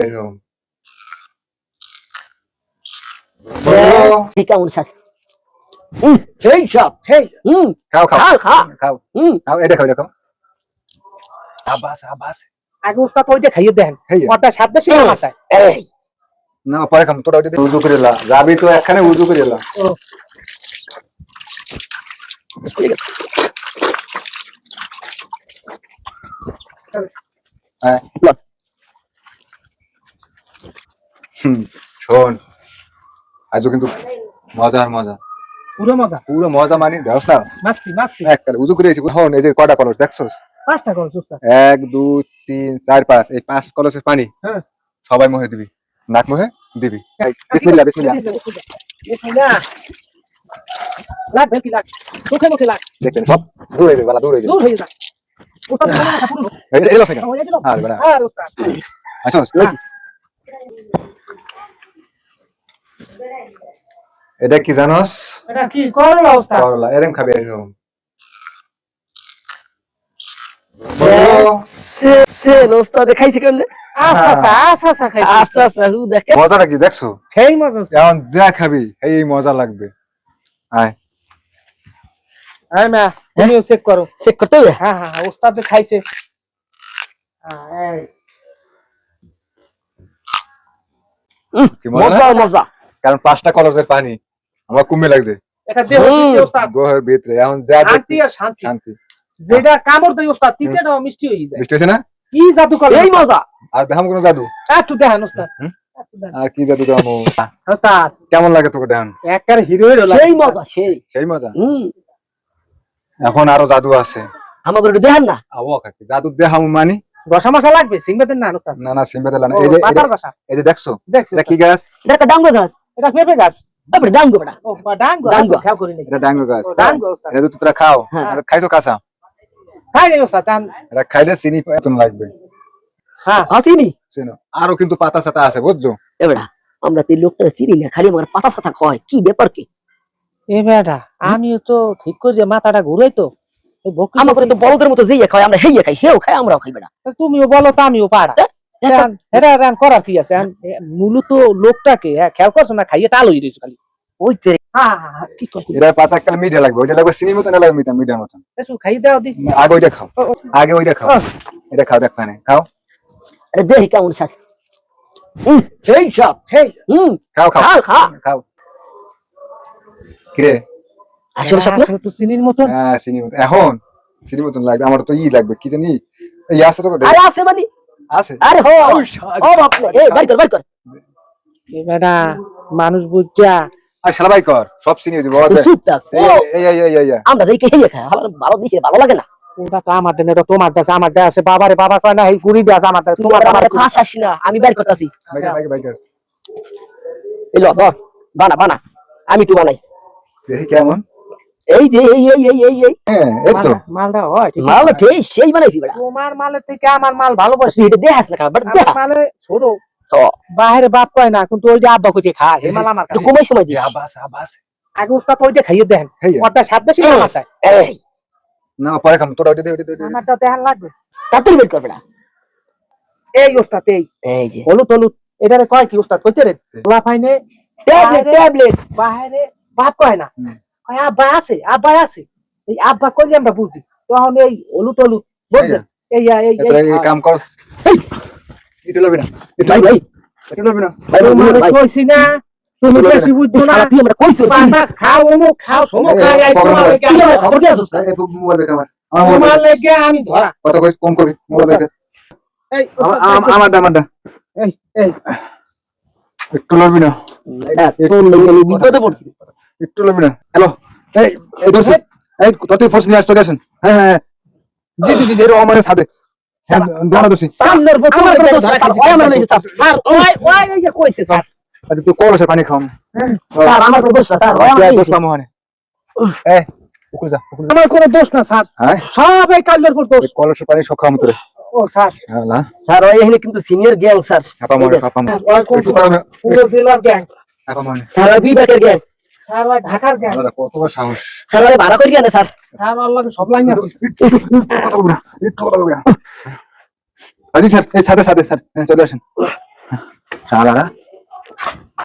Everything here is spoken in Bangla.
এরকম। বলো। ঠিক কেমন স্যার হুম সেই সব সেই হুম খাও খাও খা খা খাও হুম খাও এটা খাও এটা খাও আবাস আবাস আগে উস্তাদ ওইটা খাইয়ে দেন ওটা স্বাদ বেশি মাথায় এই না পরে খাম তোরা ওইটা উজু করে লা যাবি তো একখানে উজু করে লা হ্যাঁ শোন আজও কিন্তু মজার মজা পুরো মজা পুরো মজা মানি দেওস না মাস্তি মাস্তি এককালে উজু করে এসেছি হন এই যে কটা কলস দেখছস পাঁচটা উস্তাদ এক দুই তিন চার পাঁচ এই পাঁচ কলসের পানি হ্যাঁ। সবাই মুহে দিবি নাক মুহে দিবি বিসমিল্লাহ বিসমিল্লাহ বিসমিল্লাহ লাগ বেশি লাগ মুখে মুখে লাগ দেখবেন সব দূর হয়ে বালা দূর হয়ে দূর হয়ে হয়ে গেল হ্যাঁ বালা হ্যাঁ উস্তাদ আসুন লইছি। এটা কি জানোস? এটা কি? করলা উস্তাদ করলা। এরম খাবে এরম। সে সে ওস্তাদ খাইছে। কেমনে খাই হু দেখে। মজাটা কি দেখছ? সেই মজা। এখন যা খাবি এই মজা লাগবে। আয়। হ্যাঁ মা তুমিও চেক করো। চেক করতে হবে? হ্যাঁ হ্যাঁ হ্যাঁ খাইছে হ্যাঁ মজা? না? মজা মজা। কারণ পাঁচটা কলসের পানি আমার কুমে লাগছে। এটা দেহ গোহের ভিতরে এখন যা শান্তি আর শান্তি। শান্তি। যেটা কামড় দেয় উস্তাদ তিনটাও মিষ্টি হয়ে যায়। হয়েছে না? কি জাদু করে? এই মজা। আর দেখাম কোনো জাদু? একটু দেখান উস্তাদ হুম? একটু দেখান। আর কি জাদু দেখাম উস্তাদ কেমন লাগে তোকে দেখান? একবার হিরো হিরো সেই মজা সেই। সেই মজা? এখন আরও জাদু আছে। আমাকে একটু দেখান না। আবো কাকি জাদু দেখাম মানি? গসা মশা লাগবে? সিংবে দেন না না না সিম্বে দিলা না। এই যে এই যে দেখছ? দেখছি এটা কি গাছ? এটা ডাঙ্গো গাছ। এটা পেঁপে গাছ তারপরে ডাঙ্গো বেটা ও বা ডাঙ্গো ডাঙ্গো। ডাঙ্গো খেয়াল করি নাকি এটা ডাঙ্গো গাছ ও, ডাঙ্গো উস্তাদ এটা যদি তোরা খাও হ্যাঁ। এটা খাইছো কাঁচা খাই নি উস্তাদ তান এটা খাইলে চিনি পেতন লাগবে হ্যাঁ আসিনি চেনো আরও কিন্তু পাতা সাতা আছে বুঝছ এ বেটা আমরা তো এই লোকটা চিনি না খালি আমার পাতা সাতা খাওয়াই কি ব্যাপার কি এ বেটা আমিও তো ঠিক করে যে মাথাটা ঘুরাই তো এই বকরি আমাকে তো বড়দের মতো যেইয়া খাই আমরা হেইয়া খাই হেও খাই আমরাও খাই বেটা বকরি- তুমিও বলো তো আমিও পারা দেখো, এরা রান করার কি আছে? মূলত লোকটাকে হ্যাঁ খেয়াল করছ না খাইয়ে টাল হয়ে দিয়েছ খালি? ওই তে হ্যাঁ কি কর এটা পাতা কাল মিঠা লাগবে ওইটা লাগবে চিনি মতন না লাগবে মিঠা মিঠার মতন। একটু দাও দি। আগে ওইটা খাও আগে ওইটা খাও এটা খাও দেখ পানে খাও। আরে দেখি কেমন স্যার হুম সেই সব সেই হুম। খাও খাও খা খা খাও। কিরে? আসলে তো মতন। হ্যাঁ এখন চিনি মতন লাগবে আমার তো ই লাগবে কি জানি? এই আছে তো আরে আছে মানে আছে। আরে হো ওই শাক। ও এই বাই কর বাই কর। এ বেটা মানুষ বুঝছা। আর শালা ভাই কর সব চিনি যাবে ও তুই দেখ। চুপ থাক এই এই এই এই এই এই। আমরা দেখে হেইয়া খাই ভালো ভালো ভালো লাগে না। ওটা তো আমার দেন এটা তোমার দেশ আমার দেশ আছে। বাবারে বাবা কয় না এই কুড়ি দেশ আমার দেশ তোমার তোমার আমার আমার ফাঁস আসি না আমি করতেছি। এই লো ধর বানা বানা। আমি একটু বানাই। দেখি কেমন। এই যে এই এই এই এই এই। হ্যাঁ এই তো। মালটা হয় ঠিক মাল আছে। ঠিক সেই বানাইছি তোমার মালের থেকে আমার মাল ভালোবাসি। তুই এটা দেখাস না বাট দেখা। মালে ছোট। তো বাইরে বাপ কয় না কিন্তু ওই যে আব্বা খুঁজে খা হে মাল আমার। কমাই সময় দিস। আবাস আবাস আগে উস্তাদ ওইটা খাইয়ে দেন ওটা স্বাদ বেশি হুম। আমারটা এই। না পরে খাম তোরা ওইটা দে ওইটা দে। আমারটা দেখান লাগবে। তাড়াতাড়ি বের করবে না। এই উস্তাদ এই। এই যে। হলুদ হলুদ। এটারে কয় কি উস্তাদ কইতে রে? ওলা ফাইনে ট্যাবলেট ট্যাবলেট। বাইরে বাপ কয় না। আব্বা আছে আব্বা আছে। এই আব্বা কইলে আমরা বুঝি? তখন এই হলুদ হলুদ বুঝছেন এই এই এই কাম করস। এটা লবি না এটা ভাই এটা লবি না। ভাই কইছি না তুমি বেশি বুঝছ না। তুই আমরা কইছো। পাতা খাও খাও এই, খাই এই তোমার খবর এই মোবাইল বেকার আমার আমার তোমার মোবাইল লেগে আমি ধরা। কথা কইস কম করবি মোবাইল বেকার এই আমার আমার আমার এই এই। একটু লবি না। এটা তোর লগে আমি বিপদে পড়ছি। একটু লবি না হ্যালো এই এই দোস্ত এই তুই ফোর্স নিয়ে আসতে গেছেন হ্যাঁ হ্যাঁ হ্যাঁ। জি জি জি জি, আমার সাথে হ্যাঁ দোনা দোষী সামনের বোতল আমার লেগে কোনো ধরা দোষ নাই, খাইছি। ওই আমার লইছে তার। স্যার ওই ওই এই যে কইছে স্যার আচ্ছা তুই কলসে পানি খাওয়াম তার আমার দোষ না ওই আমার দোষ লইছে। পাবো মানে এই উকুল যা উকুল আমার কোনো দোষ না স্যার হ্যাঁ সব এই কালের পর দোষ ওই কলসে পানি সব খাওয়াম তোরে ও স্যার হ্যাঁ না স্যার ওই এখানে কিন্তু সিনিয়র গ্যাং স্যার হাপা মনে হাপা মনে ওই কোন পুরো জেলার গ্যাং হাপা মনে স্যার বিবেকের গ্যাং স্যার ওই ঢাকার গ্যাং দাদা কত সাহস। স্যার ওই ভাড়া করি কেন স্যার। স্যার আল্লাহ সব লাইন আছে। কথা বলবি না একটু কথা বলবি না। আজি স্যার এই সাথে সাথে স্যার হ্যাঁ চলে আসেন। শালারা